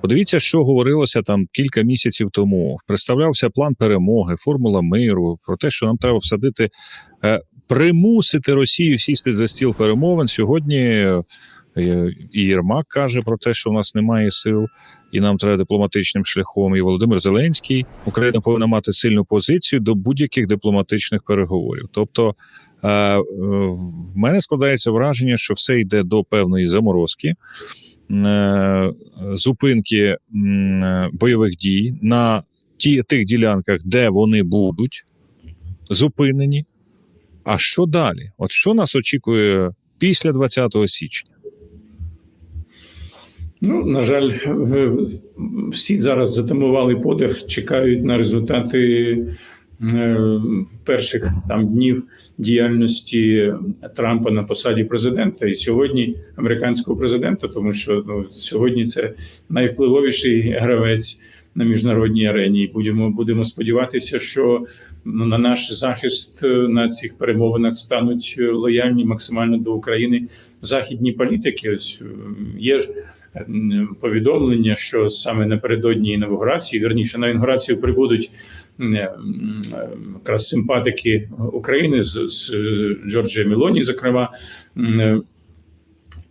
Подивіться, що говорилося там кілька місяців тому. Представлявся план перемоги, формула миру про те, що нам треба всадити, е, примусити Росію сісти за стіл перемовин. Сьогодні е, і Єрмак каже про те, що в нас немає сил, і нам треба дипломатичним шляхом. І Володимир Зеленський Україна повинна мати сильну позицію до будь-яких дипломатичних переговорів. Тобто, е, в мене складається враження, що все йде до певної заморозки. Е, зупинки е, бойових дій на ті, тих ділянках, де вони будуть зупинені. А що далі? От що нас очікує після 20 січня? Ну, на жаль, всі зараз затамували подих, чекають на результати перших там днів діяльності Трампа на посаді президента і сьогодні американського президента, тому що ну, сьогодні це найвпливовіший гравець на міжнародній арені. Будемо будемо сподіватися, що ну, на наш захист е, на цих перемовинах стануть лояльні максимально до України західні політики. Ось е, є ж повідомлення, що саме напередодні інавгурації, верніше на інаугурацію прибудуть якраз симпатики України з, з е, Джорджія Мелоні, зокрема. е,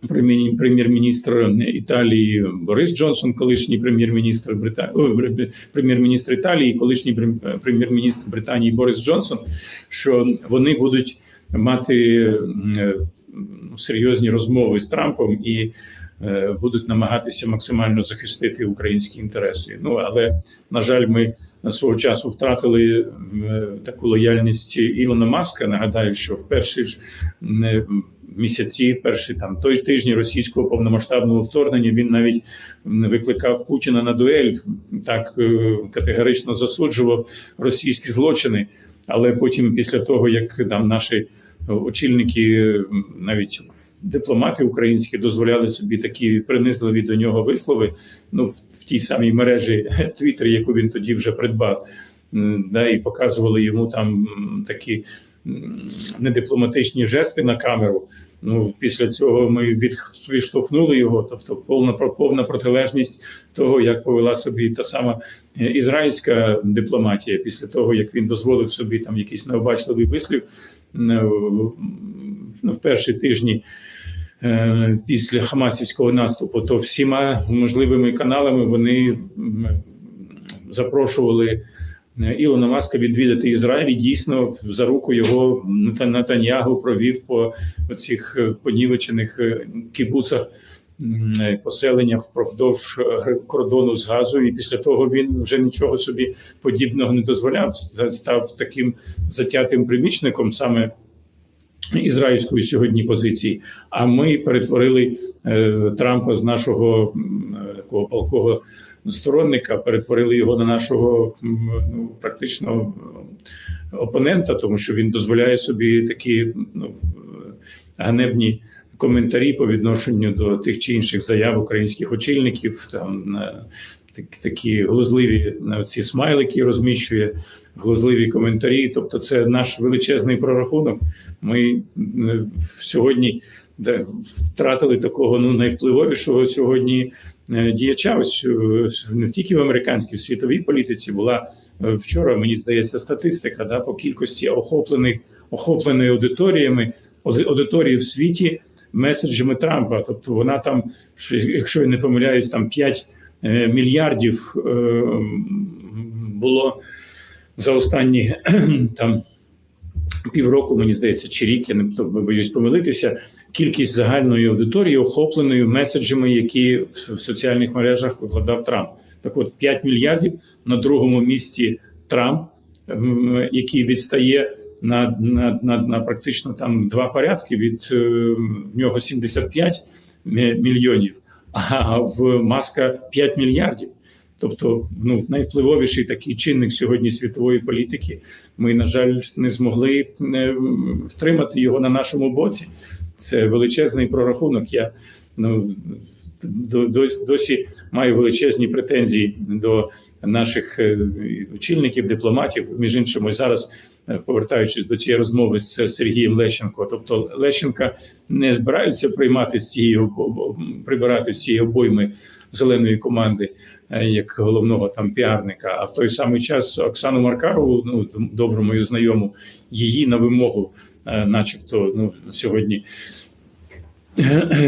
прем'єр- Прем'єр-міністр Італії Борис Джонсон, колишній прем'єр-міністр Брита... Ой, бре- прем'єр-міністр Італії, колишній прем'єр-міністр Британії Борис Джонсон, що вони будуть мати е, серйозні розмови з Трампом і е, будуть намагатися максимально захистити українські інтереси. Ну але на жаль, ми свого часу втратили е, таку лояльність Ілона Маска. Нагадаю, що в перші ж е, місяці, перші там той тижні російського повномасштабного вторгнення, він навіть викликав Путіна на дуель, так е, категорично засуджував російські злочини. Але потім, після того як там наші очільники, навіть дипломати українські, дозволяли собі такі принизливі до нього вислови, ну в, в тій самій мережі Твіттер, яку він тоді вже придбав, да, і показували йому там такі недипломатичні жести на камеру. Ну, після цього ми відштовхнули його, тобто повна повна протилежність того, як повела собі та сама е, ізраїльська дипломатія, після того як він дозволив собі там якийсь необачливий вислів е, ну, в перші тижні. е, Після Хамасівського наступу, то всіма можливими каналами вони запрошували Ілона Маска відвідати Ізраїль. І дійсно за руку його Нетаньягу провів по цих понівечених е, кібуцах е, поселеннях впродовж е, кордону з газу. І після того він вже нічого собі подібного не дозволяв. Став таким затятим примічником саме. Ізраїльської сьогодні позиції, а ми перетворили е, Трампа з нашого е, такого палкого сторонника, перетворили його на нашого ну, практично опонента, тому що він дозволяє собі такі ну, ганебні коментарі по відношенню до тих чи інших заяв українських очільників. Там так- такі глузливі ці смайлики розміщує, глузливі коментарі. Тобто, це наш величезний прорахунок. Ми сьогодні де втратили такого ну найвпливовішого сьогодні е, діяча. Ось е, не тільки в американській, в світовій політиці була е, вчора. Мені здається, статистика да по кількості охоплених охопленої аудиторіями аудиторії в світі меседжами Трампа. Тобто вона там, якщо я не помиляюсь, там 5 е, мільярдів було за останні там півроку, мені здається, чи рік, я не боюсь помилитися. Кількість загальної аудиторії охопленою меседжами, які в, соціальних мережах викладав Трамп. Так от 5 мільярдів на другому місці Трамп, ем, який відстає на, на, на, на практично там два порядки. Від е, в нього 75 мі- мільйонів, а в Маска 5 мільярдів. Тобто, ну найвпливовіший такий чинник сьогодні світової політики. Ми, на жаль, не змогли е, втримати його на нашому боці. Це величезний прорахунок. Я ну до, до, досі маю величезні претензії до наших е, очільників, дипломатів. Між іншим, зараз е, повертаючись до цієї розмови з Сергієм Лещенко. Тобто Лещенка не збираються приймати з цієї прибирати з цієї обойми зеленої команди е, як головного там піарника. А в той самий час Оксану Маркарову, ну добру мою знайому, її на вимогу, начебто, ну сьогодні.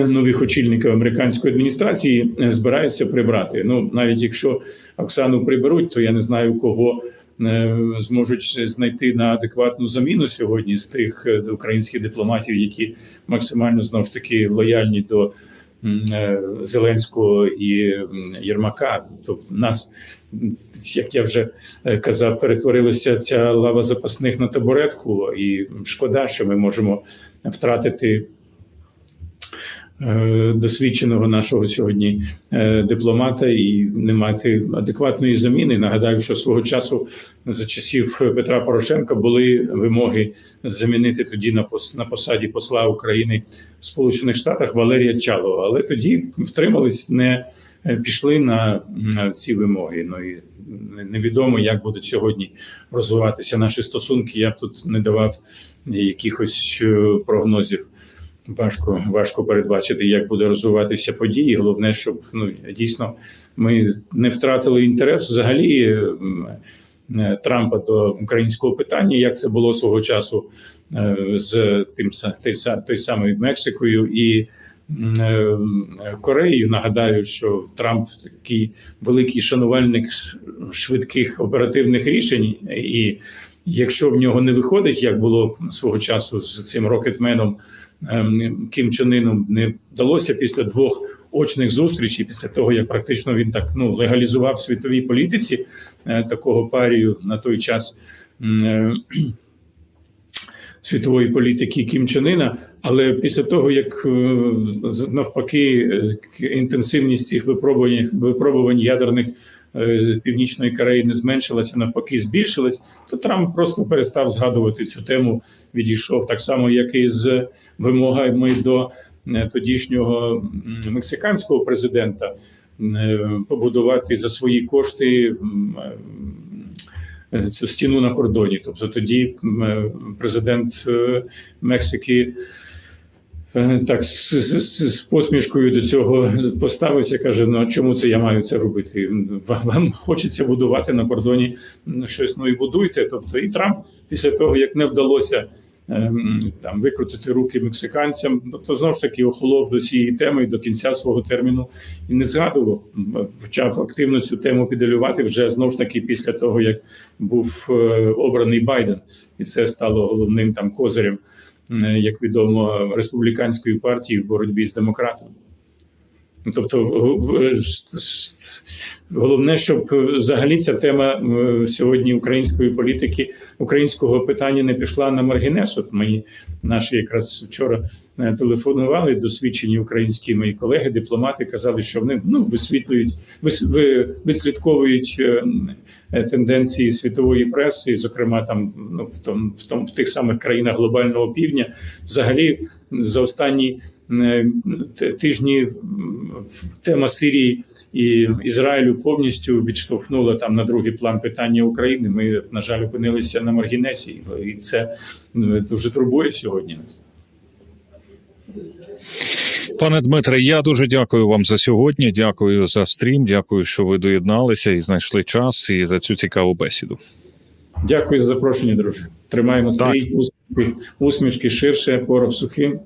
Нових очільників американської адміністрації е, збираються прибрати. Ну навіть якщо Оксану приберуть, то я не знаю кого е, зможуть знайти на адекватну заміну сьогодні з тих е, українських дипломатів, які максимально знову ж таки лояльні до е, Зеленського і Єрмака. Тобто в нас, як я вже е, казав, перетворилася ця лава запасних на табуретку, і шкода, що ми можемо втратити. Е, Досвідченого нашого сьогодні е, дипломата і не мати адекватної заміни. Нагадаю, що свого часу за часів Петра Порошенка були вимоги замінити тоді на пос на посаді посла України в Сполучених Штатах Валерія Чалова. Але тоді втримались, не е, пішли на, ці вимоги. Ну і невідомо, як будуть сьогодні розвиватися наші стосунки. Я б тут не давав якихось прогнозів. Важко важко передбачити, як буде розвиватися події. Головне, щоб ну дійсно ми не втратили інтерес взагалі е, Трампа до українського питання, як це було свого часу е, з тим той, той самою Мексикою і е, Кореєю. Нагадаю, що Трамп такий великий шанувальник швидких оперативних рішень, і якщо в нього не виходить, як було свого часу з цим рокетменом Кім Чен Іном, не вдалося після двох очних зустрічей, після того як практично він так ну легалізував в світовій політиці е, такого парію на той час. е, Світової політики Кім Чен Іна, але після того як е, навпаки інтенсивність цих випробувань випробувань ядерних північної Кореї не зменшилася, навпаки, збільшилась, то Трамп просто перестав згадувати цю тему. Відійшов так само, як і з вимогами до е, тодішнього мексиканського президента е, побудувати за свої кошти. е, Цю стіну на кордоні, тобто тоді е, президент е, Мексики е, так з, з, з- посмішкою до цього поставився. каже: Ну чому це я маю це робити? Вам, хочеться будувати на кордоні щось, ну і будуйте. Тобто, і Трамп після того, як не вдалося ем, там викрутити руки мексиканцям, ну, то знову ж таки охолов до цієї теми і до кінця свого терміну і не згадував. Почав активно цю тему піделювати вже знову ж таки після того, як був е, обраний Байден, і це стало головним там козирем, е, як відомо, республіканської партії в боротьбі з демократами. Ну, Тобто, головне, щоб е, взагалі ця тема сьогодні української політики, українського питання не пішла на маргінес. От мені наші якраз вчора е, телефонували досвідчені українські мої колеги, дипломати, казали, що вони ну висвітлюють, вис- відслідковують е, тенденції світової преси, зокрема там ну в том, в том в тих самих країнах глобального півдня, взагалі за останні тижні тема Сирії і Ізраїлю повністю відштовхнула там на другий план питання України. Ми, на жаль, опинилися на маргінесі, і це е, дуже турбує сьогодні нас. Пане Дмитре, я дуже дякую вам за сьогодні. Дякую за стрім. Дякую, що ви доєдналися і знайшли час і за цю цікаву бесіду. Дякую за запрошення, друже. Тримаємо стрій, усмішки, усмішки ширше, порох сухим.